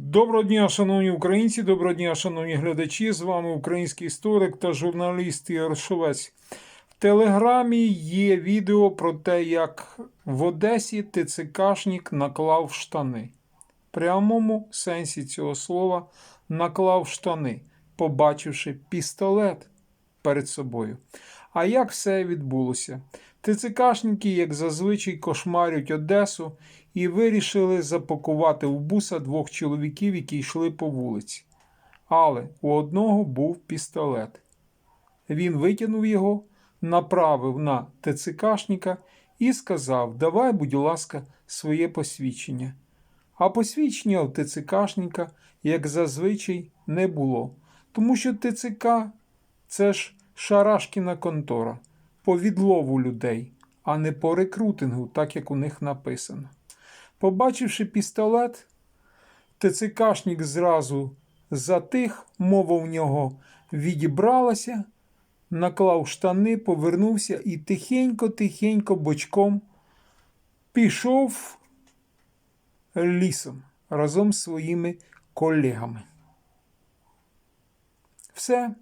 Доброго дня, шановні українці, доброго дня, шановні глядачі. З вами український історик та журналіст Ігор В Телеграмі є відео про те, як в Одесі ТЦКшник наклав штани. В прямому сенсі цього слова наклав штани, побачивши пістолет перед собою. А як все відбулося? ТЦКшники, як зазвичай, кошмарять Одесу і вирішили запакувати в буса двох чоловіків, які йшли по вулиці. Але у одного був пістолет. Він витягнув його, направив на ТЦКшника і сказав: Давай, будь ласка, своє посвідчення. А посвідчення у ТЦКшника, як зазвичай, не було. Тому що ТЦК це ж шарашкіна контора по відлову людей, а не по рекрутингу, так як у них написано. Побачивши пістолет, ТЦКшник зразу затих, мова в нього відібралася, наклав штани, повернувся і тихенько-тихенько бочком пішов лісом разом з своїми колегами. Все.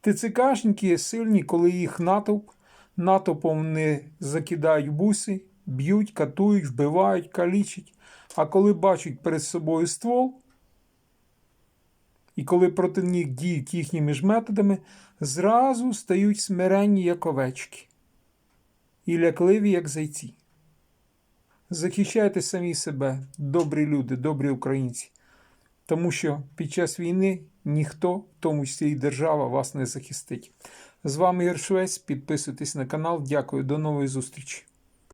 ТЦКшники сильні, коли їх натовп, натовпом не закидають буси, б'ють, катують, вбивають, калічать. А коли бачать перед собою ствол, і коли проти них діють їхніми ж методами, зразу стають смиренні, як овечки, і лякливі, як зайці. Захищайте самі себе, добрі люди, добрі українці, тому що під час війни ніхто, в тому числі і держава, вас не захистить. З вами Єршвець. Підписуйтесь на канал. Дякую, до нової зустрічі.